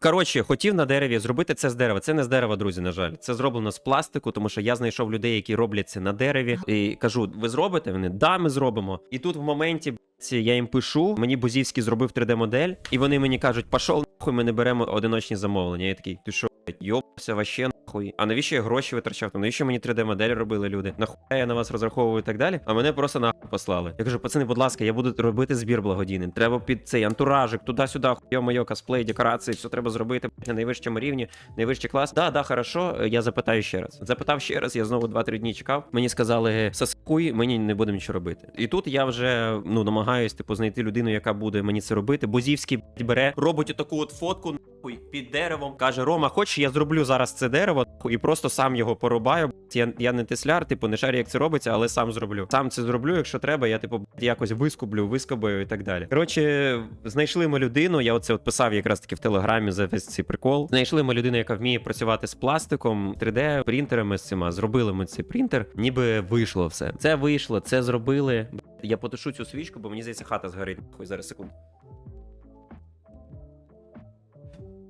Коротше, хотів на дереві зробити це з дерева. Це не з дерева, друзі. На жаль, це зроблено з пластику, тому що я знайшов людей, які роблять це на дереві. І кажу: ви зробите? Вони да, ми зробимо. І тут в моменті я їм пишу. Мені Бузівський зробив 3D-модель, і вони мені кажуть, пішов нахуй, ми не беремо одиночні замовлення. Я такий, ти що? Йобся, вообще нахуй. А навіщо я гроші витрачав? Там навіщо мені 3D-модель робили люди? Нахуя я на вас розраховую і так далі? А мене просто нахуй послали. Я кажу, пацани, будь ласка, я буду робити збір благодійний. Треба під цей антуражик, туди-сюди, хуйо-моє, косплей, декорації, все треба зробити на найвищому рівні, найвищий клас. Да, да, хорошо. Я запитаю ще раз. Запитав ще раз, я знову 2-3 дні чекав. Мені сказали, саскуй, мені не будемо нічого робити. І тут я вже ну намагаюсь типу знайти людину, яка буде мені це робити. Бузівський бере, робить отаку от фотку нахуй під деревом. Каже: Рома, хочеш, я зроблю зараз це дерево нахуй, і просто сам його порубаю. Я, я не тесляр, типу, не шарю, як це робиться, але сам зроблю. Сам це зроблю, якщо треба, я типу якось вискублю, вискобаю і так далі. Коротше, знайшли ми людину. Я оце от писав якраз таки в телеграмі за весь цей прикол. Знайшли ми людину, яка вміє працювати з пластиком, 3D принтерами з цими. Зробили ми цей принтер, ніби вийшло все. Це вийшло, це зробили. Я потушу цю свічку, бо мені здається, хата згорить. Хуй зараз секунду.